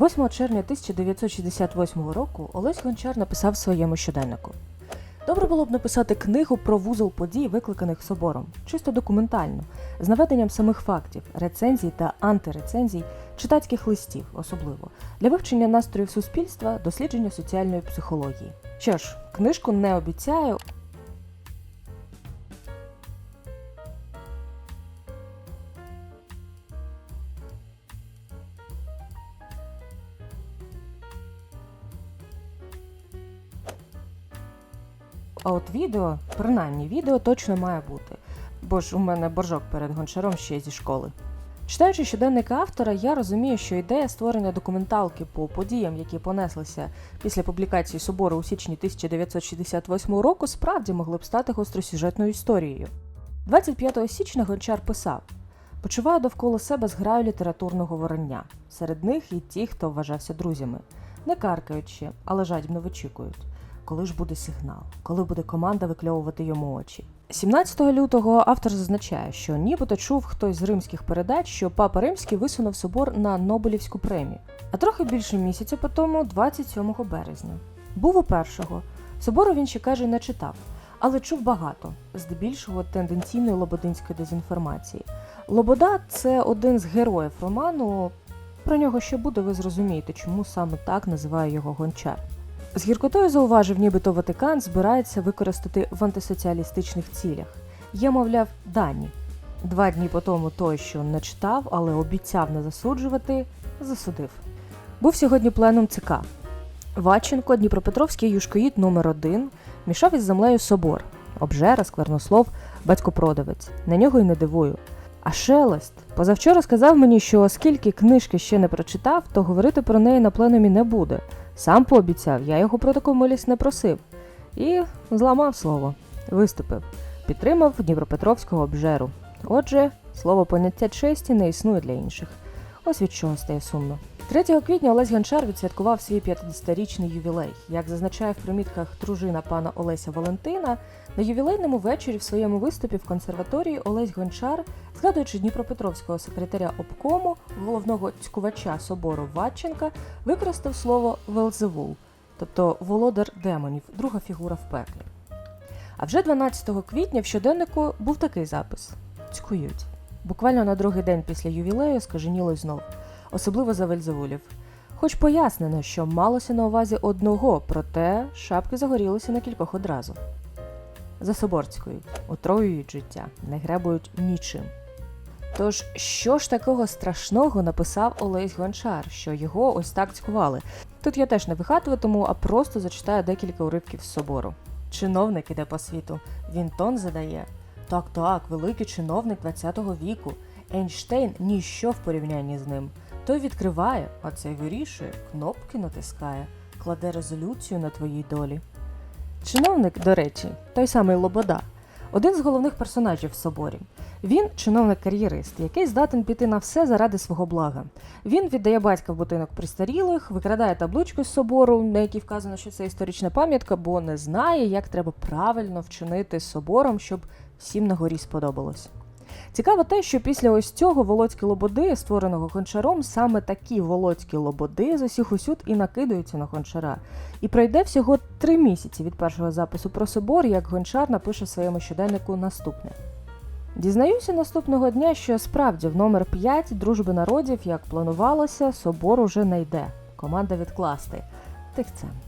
8 червня 1968 року Олесь Гончар написав своєму щоденнику. Добре було б написати книгу про вузол подій, викликаних собором, чисто документально, з наведенням самих фактів, рецензій та антирецензій, читацьких листів, особливо, для вивчення настроїв суспільства, дослідження соціальної психології. Що ж, книжку не обіцяю, А от відео, принаймні, відео точно має бути. Бо ж у мене боржок перед гончаром ще зі школи. Читаючи щоденник автора, я розумію, що ідея створення документалки по подіям, які понеслися після публікації собору у січні 1968 року, справді могли б стати гостросюжетною історією. 25 січня гончар писав: почуваю довкола себе зграю літературного ворення. Серед них і ті, хто вважався друзями, не каркаючи, але жадібно вичікують коли ж буде сигнал, коли буде команда викльовувати йому очі. 17 лютого автор зазначає, що нібито чув хтось з римських передач, що папа римський висунув собор на Нобелівську премію. А трохи більше місяця по тому, 27 березня. Був у першого. Собору він ще каже, не читав, але чув багато, здебільшого тенденційної лободинської дезінформації. Лобода це один з героїв роману. Про нього ще буде, ви зрозумієте, чому саме так називає його гончар. З гіркотою зауважив, нібито Ватикан збирається використати в антисоціалістичних цілях. Є, мовляв, дані. Два дні по тому той, що не читав, але обіцяв не засуджувати, засудив. Був сьогодні пленум ЦК. Ваченко, Дніпропетровський юшкоїд номер 1 мішав із землею собор, обжера, сквернослов, батькопродавець. На нього й не дивую. А Шелест позавчора сказав мені, що оскільки книжки ще не прочитав, то говорити про неї на пленумі не буде. Сам пообіцяв, я його про таку милість не просив. І зламав слово, виступив, підтримав Дніпропетровського обжеру. Отже, слово поняття честі не існує для інших. Ось від чого стає сумно. 3 квітня Олесь Гончар відсвяткував свій 50-річний ювілей. Як зазначає в примітках дружина пана Олеся Валентина, на ювілейному вечорі в своєму виступі в консерваторії Олесь Гончар, згадуючи Дніпропетровського секретаря обкому, головного цькувача собору Ватченка, використав слово Велзевул, тобто володар демонів, друга фігура в пеклі. А вже 12 квітня в щоденнику був такий запис: цькують. Буквально на другий день після ювілею скаженіло знов, особливо за Вельзевулів. Хоч пояснено, що малося на увазі одного, проте шапки загорілися на кількох одразу. За Соборською отруюють життя, не гребують нічим. Тож, що ж такого страшного написав Олесь Гончар, що його ось так цькували? Тут я теж не вигадуватиму, а просто зачитаю декілька уривків з собору. Чиновник іде по світу, він тон задає. Так, так, великий чиновник ХХ віку. Ейнштейн ніщо в порівнянні з ним. Той відкриває, а цей вирішує, кнопки натискає, кладе резолюцію на твоїй долі. Чиновник, до речі, той самий Лобода, один з головних персонажів в соборі. Він чиновник-кар'єрист, який здатен піти на все заради свого блага. Він віддає батька в будинок престарілих, викрадає табличку з собору, на якій вказано, що це історична пам'ятка, бо не знає, як треба правильно вчинити собором, щоб всім на горі сподобалось. Цікаво те, що після ось цього Володьки Лободи, створеного гончаром, саме такі Володькі Лободи з усіх усюд і накидаються на гончара. І пройде всього три місяці від першого запису про собор, як гончар напише в своєму щоденнику наступне. Дізнаюся наступного дня, що справді в номер 5 дружби народів, як планувалося, собор уже не йде. Команда відкласти. Тихцем.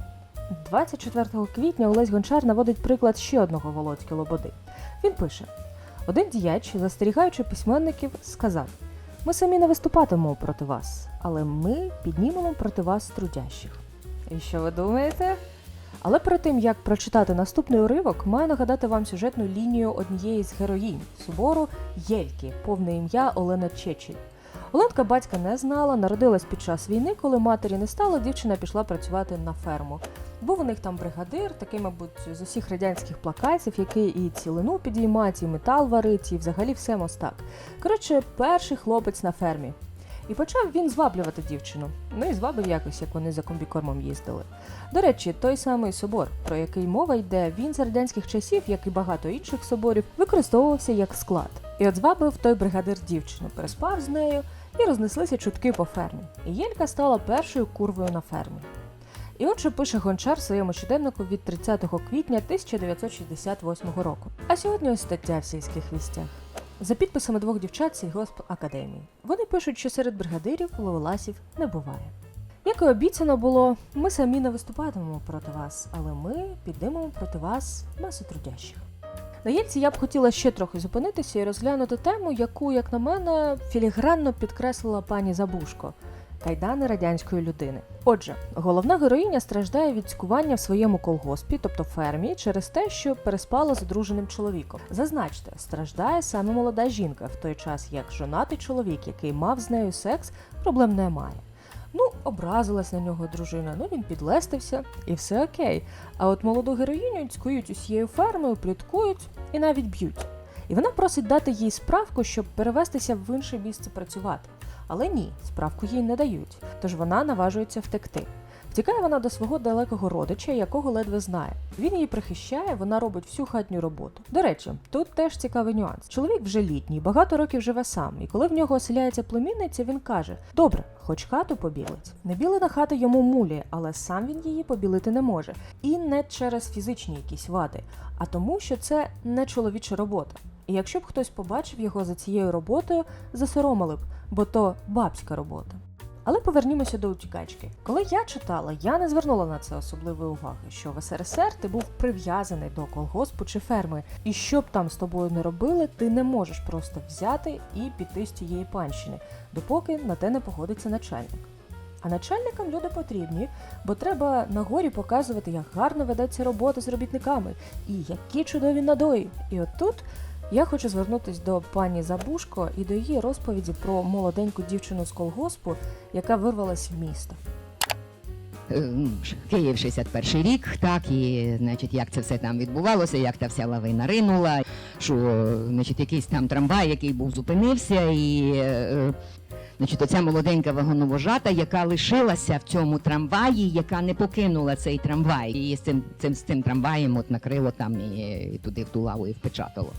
24 квітня Олесь Гончар наводить приклад ще одного Володьки Лободи. Він пише: один діяч, застерігаючи письменників, сказав: Ми самі не виступатимемо проти вас, але ми піднімемо проти вас трудящих. І що ви думаєте? Але перед тим як прочитати наступний уривок, маю нагадати вам сюжетну лінію однієї з героїнь собору Єльки, повне ім'я Олена Чечіль. Оленка батька не знала, народилась під час війни, коли матері не стало, дівчина пішла працювати на ферму. Був у них там бригадир, такий, мабуть, з усіх радянських плакатів, який і цілину підіймать, і метал варить, і взагалі все мостак. Коротше, перший хлопець на фермі. І почав він зваблювати дівчину. Ну і звабив якось, як вони за комбікормом їздили. До речі, той самий собор, про який мова йде, він з радянських часів, як і багато інших соборів, використовувався як склад. І от звабив той бригадир дівчину, переспав з нею і рознеслися чутки по фермі. І Єлька стала першою курвою на фермі. І от що пише гончар в своєму щоденнику від 30 квітня 1968 року. А сьогодні ось стаття в сільських вістях. За підписами двох дівчат сільгосп академії. Вони пишуть, що серед бригадирів ловеласів не буває. Як і обіцяно було, ми самі не виступатимемо проти вас, але ми підемо проти вас маси трудящих. На Єльці я б хотіла ще трохи зупинитися і розглянути тему, яку, як на мене, філігранно підкреслила пані Забушко кайдани радянської людини. Отже, головна героїня страждає від цькування в своєму колгоспі, тобто фермі, через те, що переспала з одруженим чоловіком. Зазначте, страждає саме молода жінка, в той час як жонатий чоловік, який мав з нею секс, проблем немає. Ну, образилась на нього дружина, ну він підлестився, і все окей. А от молоду героїню цькують усією фермою, пліткують і навіть б'ють. І вона просить дати їй справку, щоб перевестися в інше місце працювати. Але ні, справку їй не дають, тож вона наважується втекти. Втікає вона до свого далекого родича, якого ледве знає. Він її прихищає, вона робить всю хатню роботу. До речі, тут теж цікавий нюанс. Чоловік вже літній, багато років живе сам, і коли в нього оселяється племінниця, він каже: Добре, хоч хату побілить. Небілена хата йому муліє, але сам він її побілити не може. І не через фізичні якісь вади, а тому, що це не чоловіча робота. І якщо б хтось побачив його за цією роботою, засоромили б, бо то бабська робота. Але повернімося до утікачки. Коли я читала, я не звернула на це особливої уваги, що в СРСР ти був прив'язаний до колгоспу чи ферми, і що б там з тобою не робили, ти не можеш просто взяти і піти з цієї панщини, допоки на те не погодиться начальник. А начальникам люди потрібні, бо треба на горі показувати, як гарно ведеться робота з робітниками і які чудові надої. І от тут я хочу звернутися до пані Забушко і до її розповіді про молоденьку дівчину з колгоспу, яка вирвалась в місто. Е, ну, Київ 61 рік, так, і значить, як це все там відбувалося, як та вся лавина ринула, що значить, якийсь там трамвай, який був зупинився, і е, значить, оця молоденька вагоновожата, яка лишилася в цьому трамваї, яка не покинула цей трамвай. І з цим, цим, з цим трамваєм от накрило там і, і туди в ту лаву і впечатало.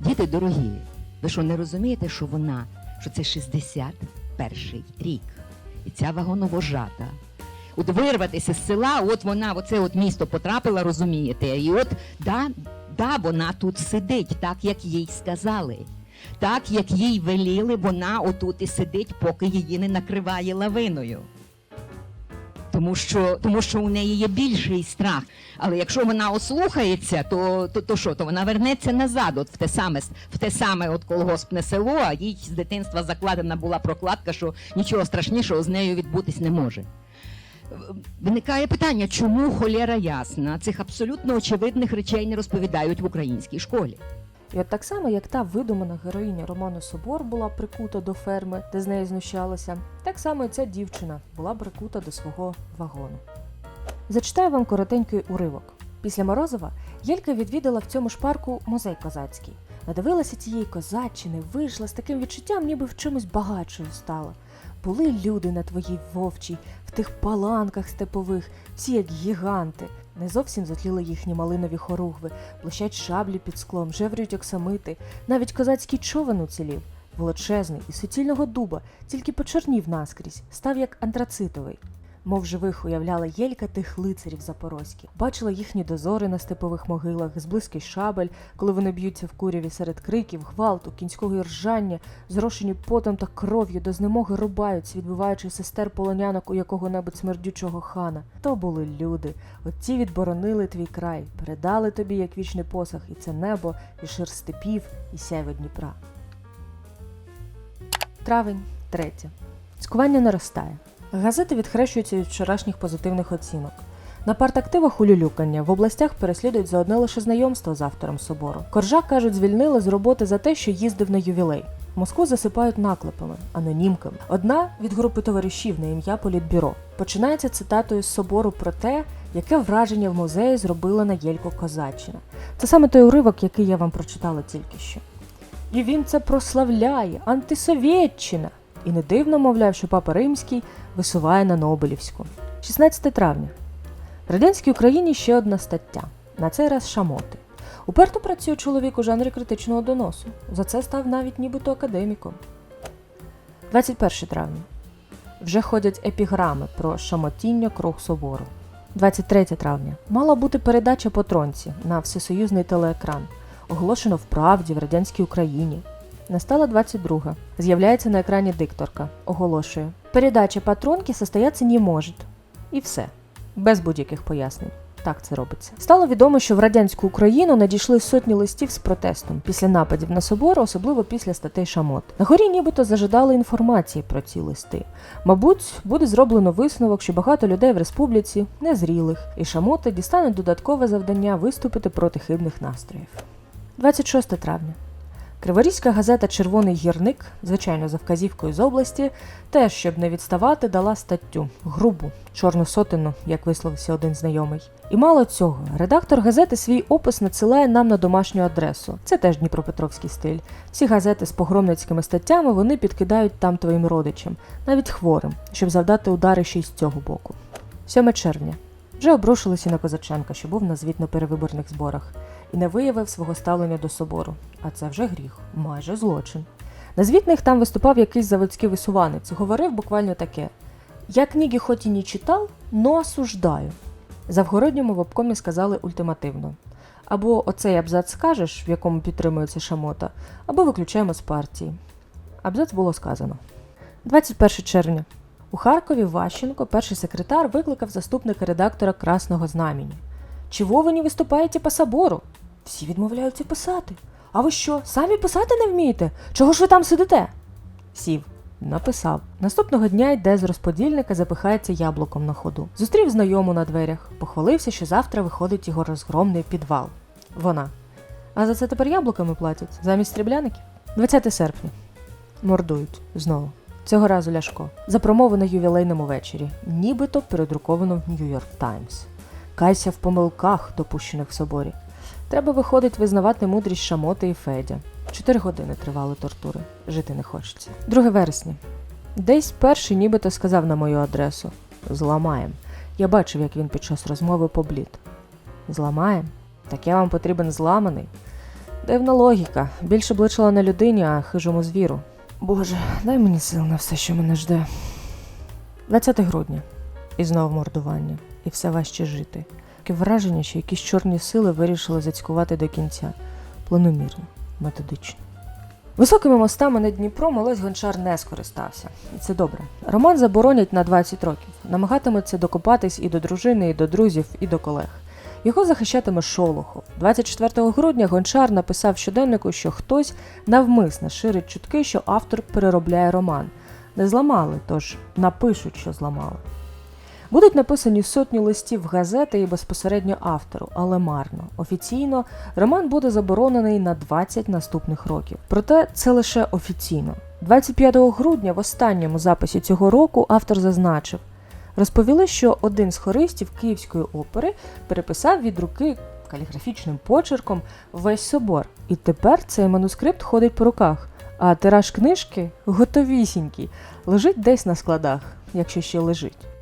Діти дорогі, ви що не розумієте, що вона, що це 61 рік, і ця вагоновожата от вирватися з села, от вона, оце от місто потрапила, розумієте, і от да, да, вона тут сидить, так як їй сказали. Так як їй веліли, вона отут і сидить, поки її не накриває лавиною. Тому що, тому що у неї є більший страх. Але якщо вона ослухається, то, то, то що, то вона вернеться назад, от в те саме, в те саме от колгоспне село, а їй з дитинства закладена була прокладка, що нічого страшнішого з нею відбутись не може. Виникає питання, чому холєра ясна цих абсолютно очевидних речей не розповідають в українській школі? І от так само, як та видумана героїня роману Собор була прикута до ферми, де з неї знущалися, так само і ця дівчина була прикута до свого вагону. Зачитаю вам коротенький уривок. Після Морозова Єлька відвідала в цьому ж парку музей козацький. Надивилася цієї козаччини, вийшла з таким відчуттям, ніби в чомусь багатшою стала. Були люди на твоїй вовчій, в тих паланках степових, всі як гіганти. Не зовсім затліли їхні малинові хоругви, блищать шаблі під склом, жеврюють оксамити. Навіть козацький човен уцілів, величезний і суцільного дуба, тільки почорнів наскрізь, став як антрацитовий. Мов живих уявляла Єлька тих лицарів запорозьких, бачила їхні дозори на степових могилах, зблизький шабель, коли вони б'ються в куряві серед криків, гвалту, кінського іржання, зрошені потом та кров'ю до знемоги рубаються, відбиваючи сестер полонянок у якого-небудь смердючого хана. То були люди. От ті відборонили твій край, передали тобі як вічний посах, і це небо, і шир степів, і сяйво Дніпра. Травень, третє. Цькування наростає. Газети відхрещуються від вчорашніх позитивних оцінок. На партактивах улюлюкання в областях переслідують за одне лише знайомство з автором собору. Коржак, кажуть, звільнили з роботи за те, що їздив на ювілей. Москву засипають наклепами, анонімками. Одна від групи товаришів на ім'я Політбюро. Починається цитатою з собору про те, яке враження в музеї зробила на Єльку Козаччина. Це саме той уривок, який я вам прочитала тільки що. І він це прославляє, антисовєтчина. І не дивно, мовляв, що папа Римський висуває на Нобелівську. 16 травня. В радянській Україні ще одна стаття. На цей раз шамоти. Уперто працює чоловік у жанрі критичного доносу. За це став навіть нібито академіком. 21 травня. Вже ходять епіграми про шамотіння круг собору. 23 травня. Мала бути передача по тронці на всесоюзний телеекран. Оголошено в правді в радянській Україні. Настала 22. З'являється на екрані дикторка. Оголошує: Передача патронки состояться не може. І все. Без будь-яких пояснень. Так це робиться. Стало відомо, що в радянську Україну надійшли сотні листів з протестом після нападів на собор, особливо після статей Шамот. На горі нібито зажидали інформації про ці листи. Мабуть, буде зроблено висновок, що багато людей в республіці незрілих, і шамоти дістануть додаткове завдання виступити проти хибних настроїв. 26 травня. Криворізька газета Червоний гірник, звичайно, за вказівкою з області, теж, щоб не відставати, дала статтю грубу, чорну сотину, як висловився один знайомий. І мало цього, редактор газети свій опис надсилає нам на домашню адресу. Це теж Дніпропетровський стиль. Всі газети з погромницькими статтями вони підкидають там твоїм родичам, навіть хворим, щоб завдати удари ще й з цього боку. 7 червня. Вже обрушилися на Козаченка, що був на звітно-перевиборних зборах, і не виявив свого ставлення до собору. А це вже гріх, майже злочин. На звітних там виступав якийсь заводський висуванець, говорив буквально таке: Я книги хоч і не читав, но осуждаю. Завгородньому в обкомі сказали ультимативно. Або оцей абзац скажеш, в якому підтримується шамота, або виключаємо з партії. Абзац було сказано. 21 червня. У Харкові Ващенко, перший секретар, викликав заступника редактора Красного Знамені. Чого ви не виступаєте по собору? Всі відмовляються писати. А ви що, самі писати не вмієте? Чого ж ви там сидите? Сів. Написав. Наступного дня йде з розподільника, запихається яблуком на ходу. Зустрів знайому на дверях, похвалився, що завтра виходить його розгромний підвал. Вона. А за це тепер яблуками платять замість стрібляників? 20 серпня. Мордують знову. Цього разу Ляшко. За промову на ювілейному вечорі, нібито передруковано в Нью-Йорк Таймс. Кайся в помилках, допущених в соборі. Треба, виходить, визнавати мудрість Шамоти і Федя. Чотири години тривали тортури. Жити не хочеться. 2 вересня. Десь перший нібито сказав на мою адресу: Зламаєм. Я бачив, як він під час розмови поблід. Зламаєм? Так я вам потрібен зламаний. Дивна логіка. Більше бличила не людині, а хижому звіру. Боже, дай мені сил на все, що мене жде. 20 грудня. І знову мордування. І все важче жити. Таке враження, що якісь чорні сили вирішили зацькувати до кінця. Планомірно, методично. Високими мостами над Дніпром Олесь Гончар не скористався. І це добре. Роман заборонять на 20 років. Намагатиметься докопатись і до дружини, і до друзів, і до колег. Його захищатиме Шолохов. 24 грудня Гончар написав щоденнику, що хтось навмисно ширить чутки, що автор переробляє роман. Не зламали, тож напишуть, що зламали. Будуть написані сотні листів газети і безпосередньо автору, але марно. Офіційно роман буде заборонений на 20 наступних років. Проте це лише офіційно. 25 грудня, в останньому записі цього року, автор зазначив: розповіли, що один з хористів Київської опери переписав від руки каліграфічним почерком весь собор. І тепер цей манускрипт ходить по руках. А тираж книжки готовісінький, лежить десь на складах, якщо ще лежить.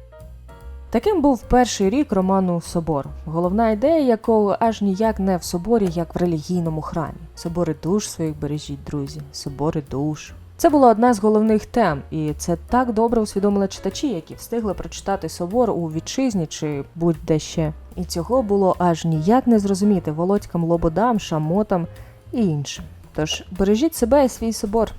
Таким був перший рік роману Собор, головна ідея якого аж ніяк не в соборі, як в релігійному храмі. Собори душ своїх бережіть, друзі, собори душ. Це була одна з головних тем, і це так добре усвідомили читачі, які встигли прочитати собор у вітчизні чи будь-де ще. І цього було аж ніяк не зрозуміти володькам лободам, шамотам і іншим. Тож бережіть себе і свій собор.